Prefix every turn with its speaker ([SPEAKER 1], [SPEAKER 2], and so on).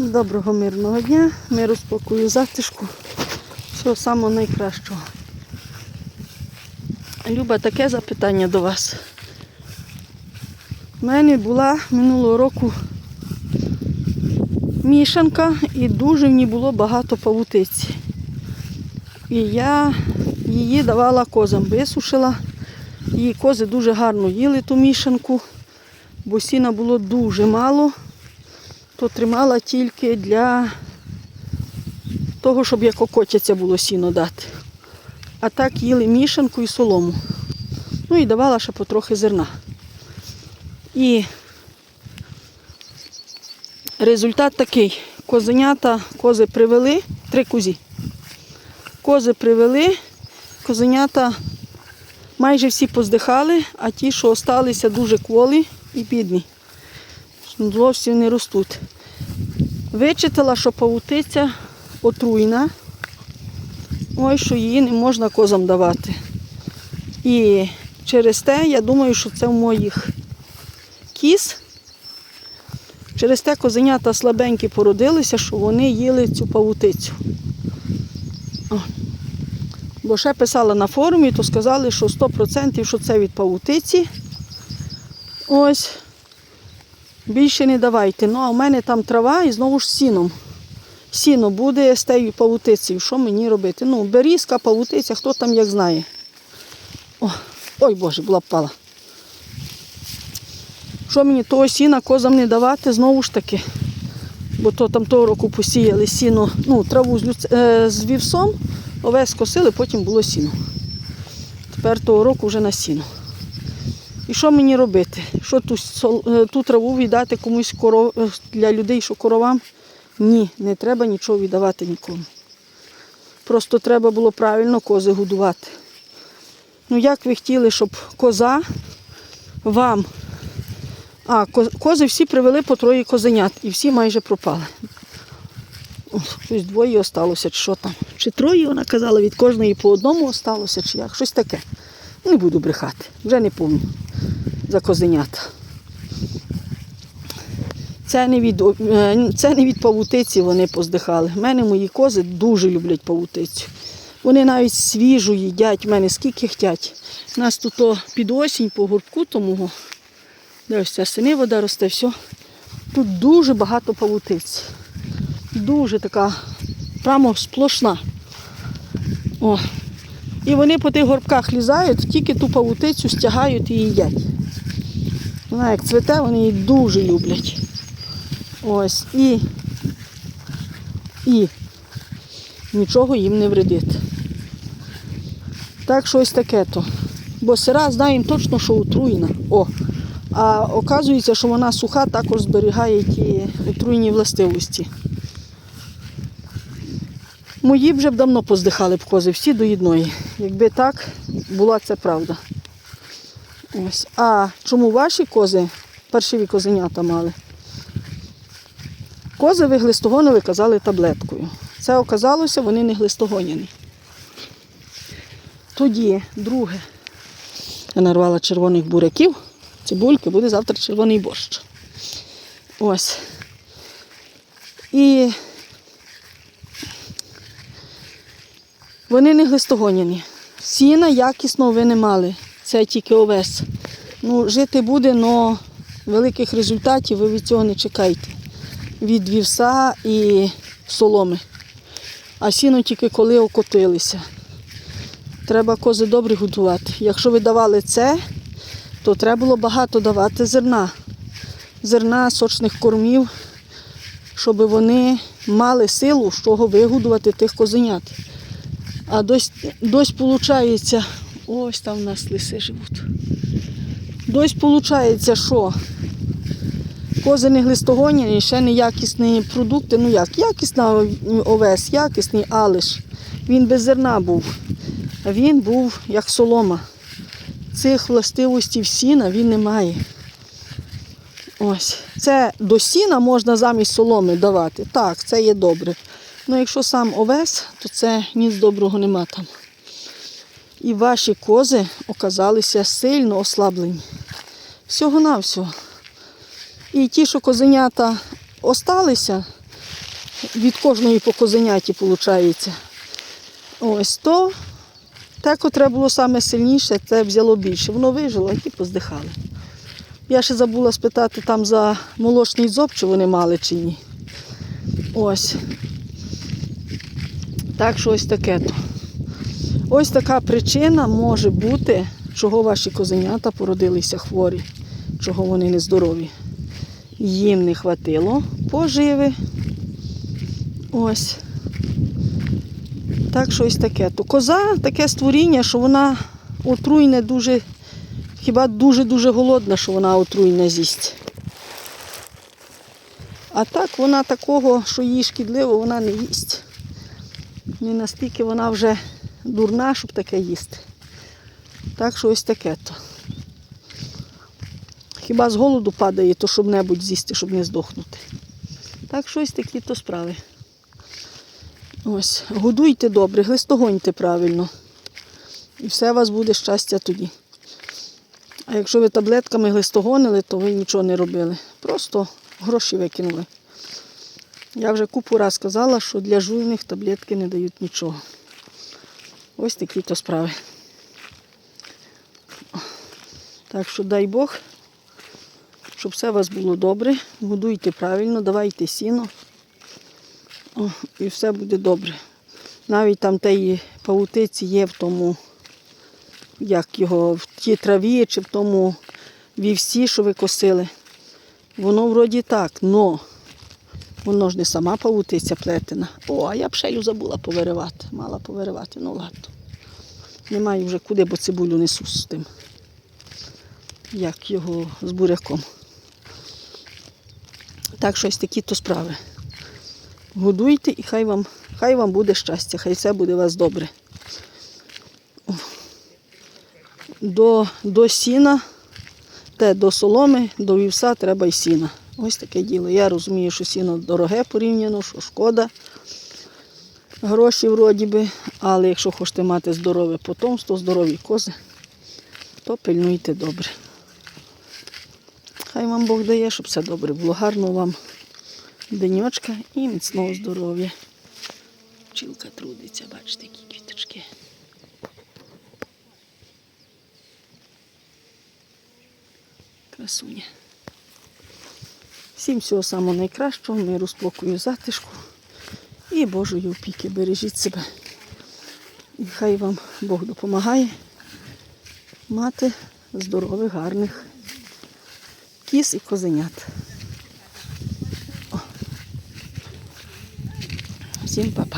[SPEAKER 1] Доброго мирного дня, миру, спокою, затишку. Всього самого найкращого. Люба, таке запитання до вас. У мене була минулого року мішанка і дуже в ній було багато павутиці. І я її давала козам, висушила. Її кози дуже гарно їли ту мішанку, бо сіна було дуже мало то тримала тільки для того, щоб як окотяться було сіно дати. А так їли мішанку і солому. Ну і давала ще потрохи зерна. І результат такий. Козенята, кози привели, три кузі. Кози привели, козенята майже всі поздихали, а ті, що осталися дуже кволі і бідні зовсім не ростуть. Вичитала, що павутиця отруйна, ой, що її не можна козам давати. І через те, я думаю, що це в моїх кіз. Через те козенята слабенькі породилися, що вони їли цю павутицю. О. Бо ще писала на форумі, то сказали, що 100% що це від павутиці. Ось. Більше не давайте. Ну, а в мене там трава і знову ж сіном. Сіно буде з тією павутицею. Що мені робити? Ну, берізка, павутиця, хто там як знає. О, ой Боже, була б пала. Що мені того сіна козам не давати, знову ж таки. Бо то там того року посіяли сіно, ну, траву з, люц... е, з вівсом, овес косили, потім було сіно. Тепер того року вже на сіно. І що мені робити? Що ту, е, ту траву віддати комусь коров, е, для людей, що коровам? Ні, не треба нічого віддавати нікому. Просто треба було правильно кози годувати. Ну як ви хотіли, щоб коза вам. А, кози всі привели по троє козенят і всі майже пропали. Щось двоє осталося, чи що там. Чи троє, вона казала, від кожної по одному осталося, чи як, щось таке. Не буду брехати, вже не пам'ятаю за козенята. Це не від, е, це не від павутиці вони поздихали. У мене мої кози дуже люблять павутицю. Вони навіть свіжу їдять, в мене скільки хотять. У нас тут о, під осінь по горбку тому, де ось ця сини вода росте, все. Тут дуже багато павутиці. Дуже така, прямо сплошна. О. І вони по тих горбках лізають, тільки ту павутицю стягають і їдять. Вона як цвете, вони її дуже люблять. Ось і, і нічого їм не вредить. Так що ось таке то. Бо сира знаємо точно, що отруєна. О. А оказується, що вона суха також зберігає ті отруйні властивості. Мої вже б давно поздихали б кози, всі до єдної. Якби так, була це правда. Ось. А чому ваші кози, паршиві козенята мали? Кози ви глистогонові казали таблеткою. Це оказалося, вони не глистогоняні. Тоді, друге, я нарвала червоних буряків, цибульки, буде завтра червоний борщ. Ось. І вони не глистогоняні. Сіна якісного ви не мали. Це тільки овес. Ну, жити буде, але великих результатів ви від цього не чекайте. Від вівса і соломи. А сіно тільки коли окотилися. Треба кози добре годувати. Якщо ви давали це, то треба було багато давати зерна. Зерна, сочних кормів, щоб вони мали силу, з чого вигодувати тих козенят. А дось, дось виходить, ось там у нас лиси живуть. Дось виходить, що кози не глистогоняні, ще не якісні продукти. Ну як, якісна овес, якісний, але ж він без зерна був. Він був як солома. Цих властивостей сіна він не має. Ось. Це до сіна можна замість соломи давати. Так, це є добре. Ну якщо сам овес, то це ніц доброго нема там. І ваші кози оказалися сильно ослаблені. Всього-навсього. І ті, що козенята осталися, від кожної по козеняті виходить. Ось то те, котре було саме сильніше, це взяло більше. Воно вижило, а ті поздихали. Я ще забула спитати там за молочний зоб, чи вони мали чи ні. Ось. Так що ось таке то. Ось така причина може бути, чого ваші козенята породилися хворі, чого вони нездорові. Їм не хватило поживи. Ось. Так що ось таке. То коза таке створіння, що вона отруйне дуже, хіба дуже-дуже голодна, що вона отруйне з'їсть. А так вона такого, що їй шкідливо, вона не їсть. Не настільки вона вже дурна, щоб таке їсти. Так що ось таке то. Хіба з голоду падає, то щоб небудь з'їсти, щоб не здохнути. Так що ось такі то справи. Ось, годуйте добре, глистогоньте правильно. І все у вас буде щастя тоді. А якщо ви таблетками глистогонили, то ви нічого не робили. Просто гроші викинули. Я вже купу раз казала, що для жуйних таблетки не дають нічого. Ось такі то справи. Так що дай Бог, щоб все у вас було добре. Годуйте правильно, давайте сіно. О, і все буде добре. Навіть там теї павутиці є в тому, як його, в тій траві чи в тому вівсі, що ви косили. Воно вроді так, но воно ж не сама павутиця плетена. О, а я пшелю забула повиривати. Мала повиривати, ну ладно. Немає вже куди, бо цибулю несу з тим. Як його з буряком. Так, щось такі то справи. Годуйте і хай вам, хай вам буде щастя, хай все буде у вас добре. До, до сіна, те до соломи, до вівса треба й сіна. Ось таке діло. Я розумію, що сіно дороге порівняно, що шкода. Гроші вроді би, але якщо хочете мати здорове потомство, здорові кози, то пильнуйте добре. Хай вам Бог дає, щоб все добре було. Гарно вам денечка і міцного здоров'я. Пчілка трудиться, бачите, які квіточки. Красуня. Всім всього самого найкращого, миру, спокою, затишку і Божої опіки. Бережіть себе. І хай вам Бог допомагає мати здорових, гарних кіз і козенят. Всім па-па.